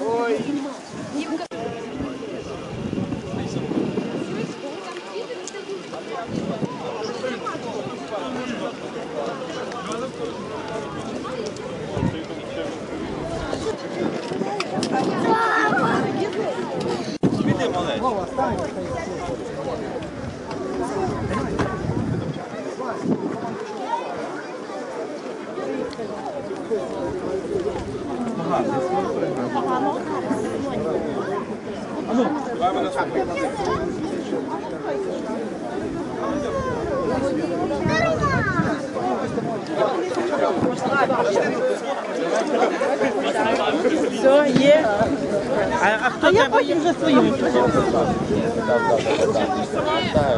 Ой. Все, є. А, а хто а тебе потім вже своїм?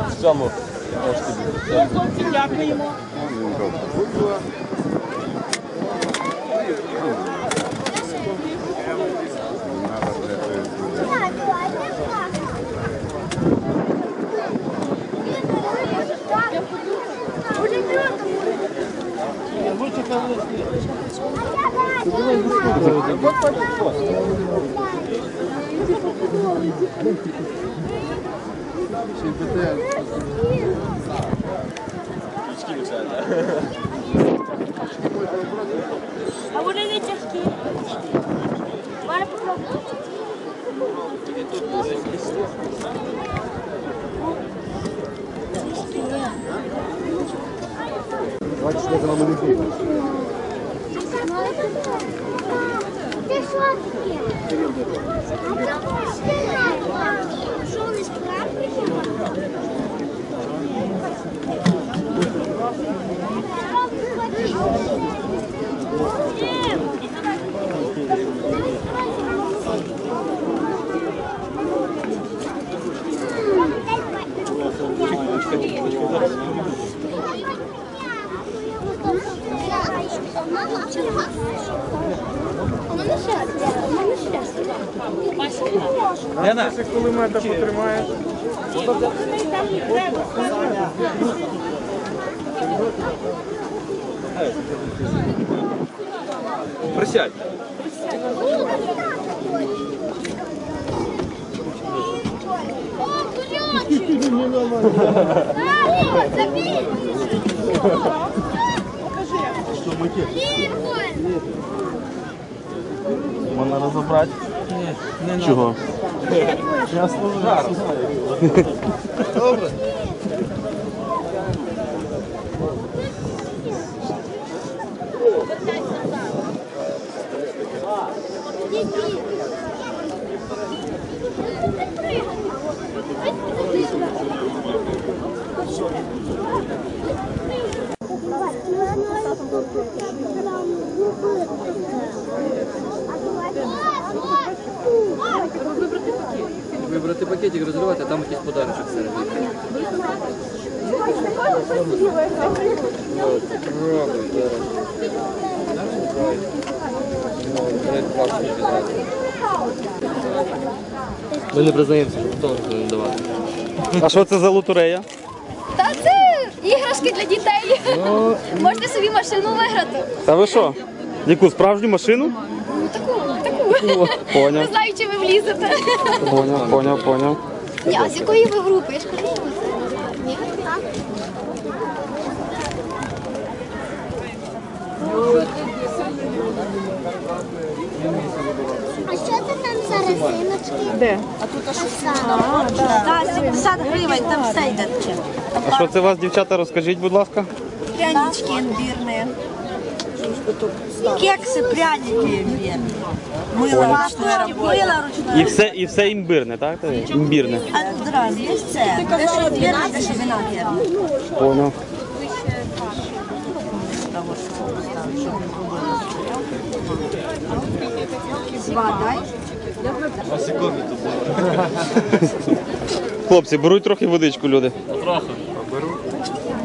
В цьому Хлопці, дякуємо. А присядь. О, кулечки! А, забей! Лінкольн! Можна розібрати? Чого? Я служу. Добре. Давай, давай, давай. Вибрати пакетик, розривати, а там якийсь подарочок всередині. От, пробуй зараз. Ми не признаємося, що хто не давати. А що це за лотерея? Та це іграшки для дітей. Можете собі машину виграти. Та ви що? Яку справжню машину? Поняв, Не знаю, чи ви влізете. поняв, поняв, поняв. Ні, а з якої ви групи? Я ж кажу, Ні? Так. А що це там за резиночки? Де? Так, 70 гривень, там все йде. А що це у вас, дівчата, розкажіть, будь ласка? Прянички імбірні. Кекси, пряники. Мило роботи. Мило І все, і все імбирне, так? Імбірне. А зразу, є це. Те, що імбірне, те, що. Поняв. Вода. Хлопці, беруть трохи водичку, люди. Трохи.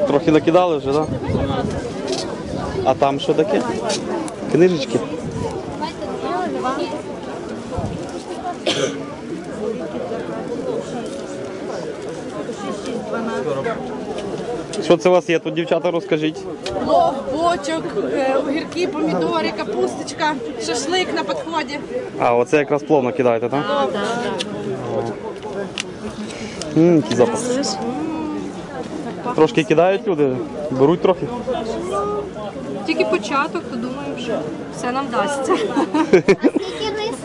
Трохи накидали вже, так? А там що таке? Книжечки. Що це у вас є тут, дівчата, розкажіть? Плов, бочок, е, огірки, помідори, капусточка, шашлик на підході. А, оце якраз пловно кидаєте, так? Так, так. Ммм, який запах. Трошки кидають люди, беруть трохи. Тільки початок, то думаю, що все нам вдасться. Скільки рис?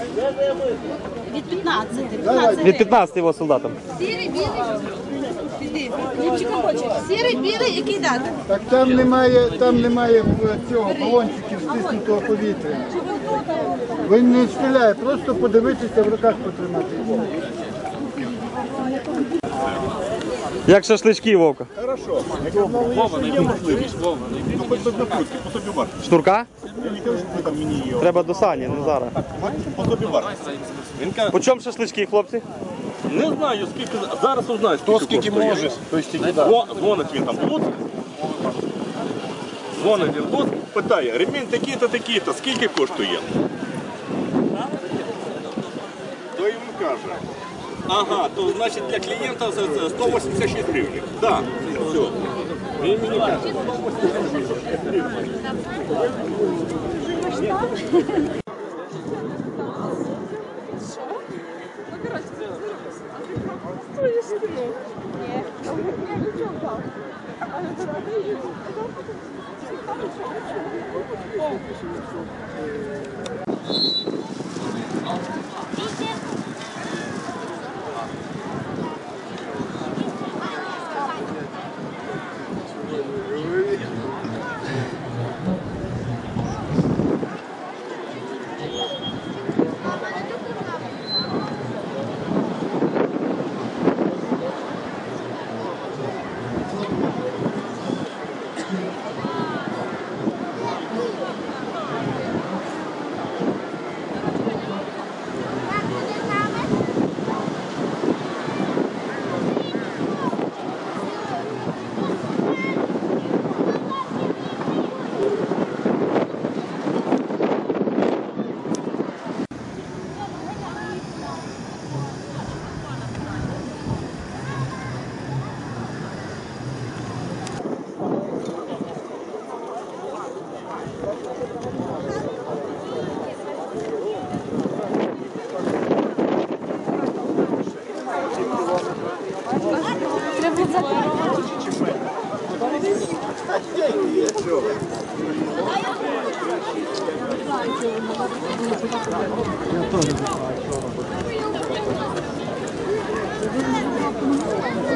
Від 15. Від 15 його солдатам. Сірий, білий. Ліпчика хоче. Сірий, білий, який дати? Так там немає, там немає е, цього балончиків стиснутого повітря. Він не стріляє, просто подивитися в руках потримати. Як шашлички, Вовка? Шнурка? Треба до сані, не зараз. По чому шашлички, хлопці? Не знаю, скільки зараз узнаю, скільки, скільки може. Дзвонить він там тут. Дзвонить він тут, питає, ремінь такі-то, такі-то, скільки коштує? То йому каже. Ага, то значить для клієнта це це 186 гривень. Так, все. Він мені каже.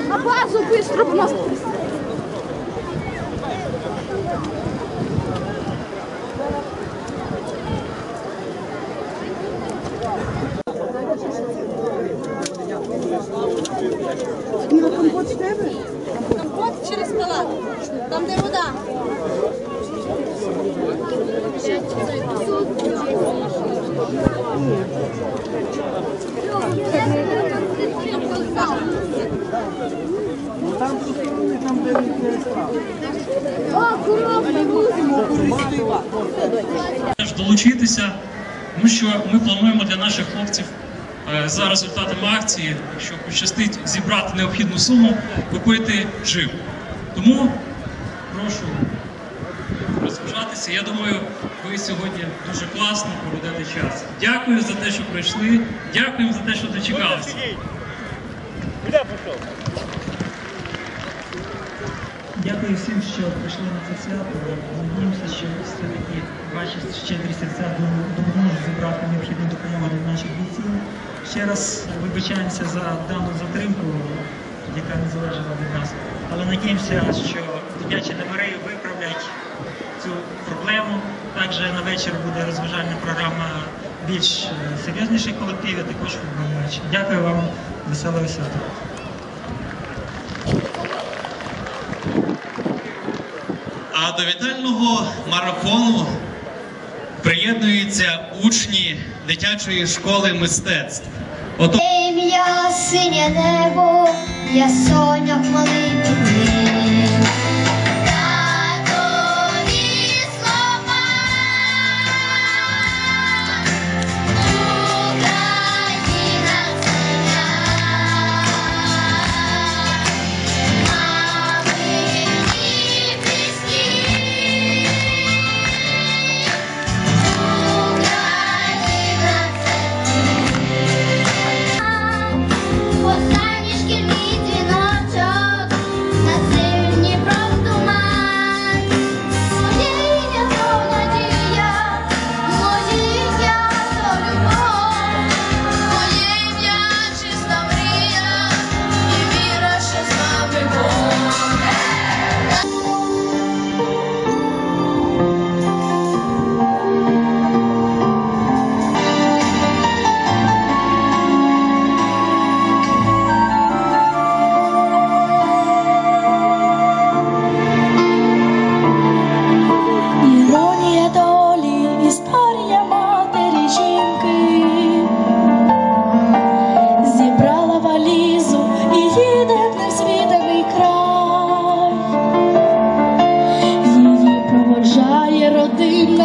На базу быстро в нас. Компот через палат. Там, де вода. Долучитися, тому що ми плануємо для наших хлопців е, за результатами акції, якщо пощастить зібрати необхідну суму, купити жив. Тому прошу розважатися. Я думаю, ви сьогодні дуже класно проведете час. Дякую за те, що прийшли. Дякуємо за те, що дочекалися. Дякую всім, що прийшли на це свято. Надіємося, що все-таки ваші щедрі серця допоможуть зібрати необхідну допомогу для наших бійців. Ще раз вибачаємося за дану затримку, яка не залежала від нас. Але надіємося, що дитячі номери виправлять цю проблему. Також на вечір буде розважальна програма більш е, серйозніших колективів, також футбольний матч. Дякую вам, веселого свята. А до вітального марафону приєднуються учні дитячої школи мистецтв. Ото... Ім'я синє небо, я соняк малий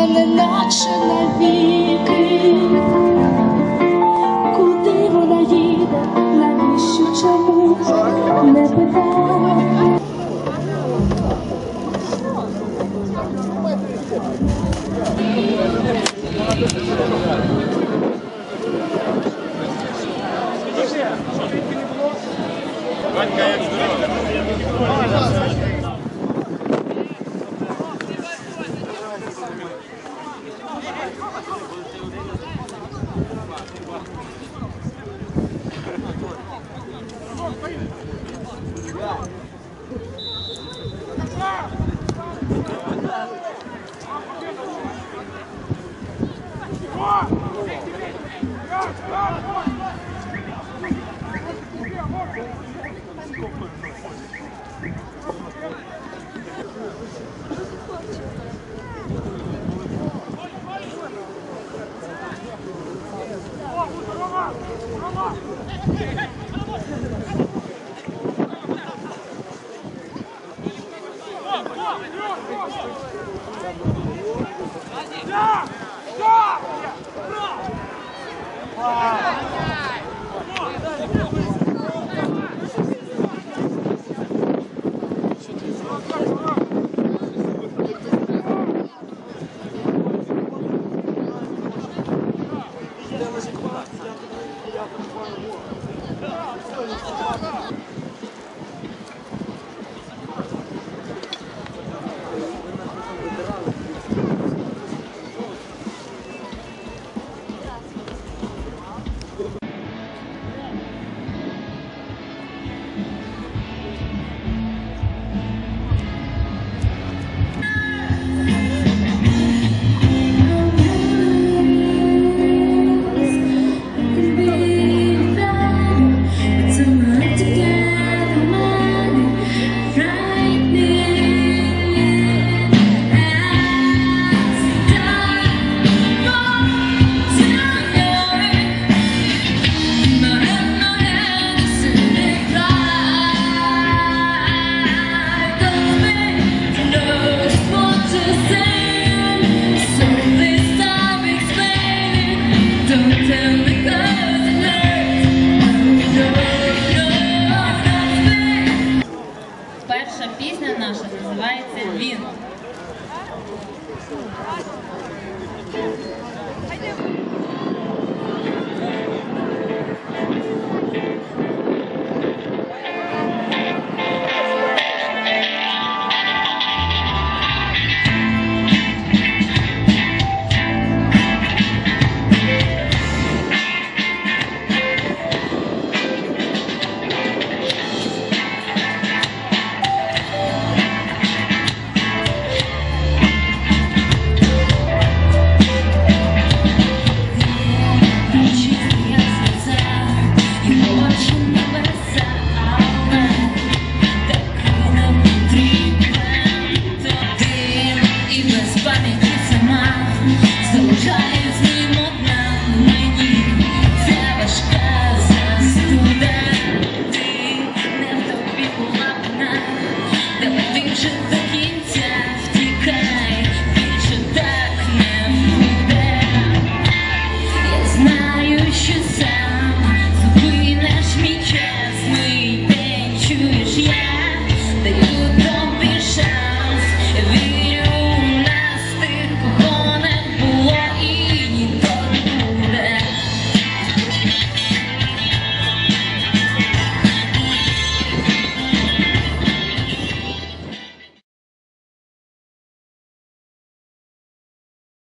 and the national beat.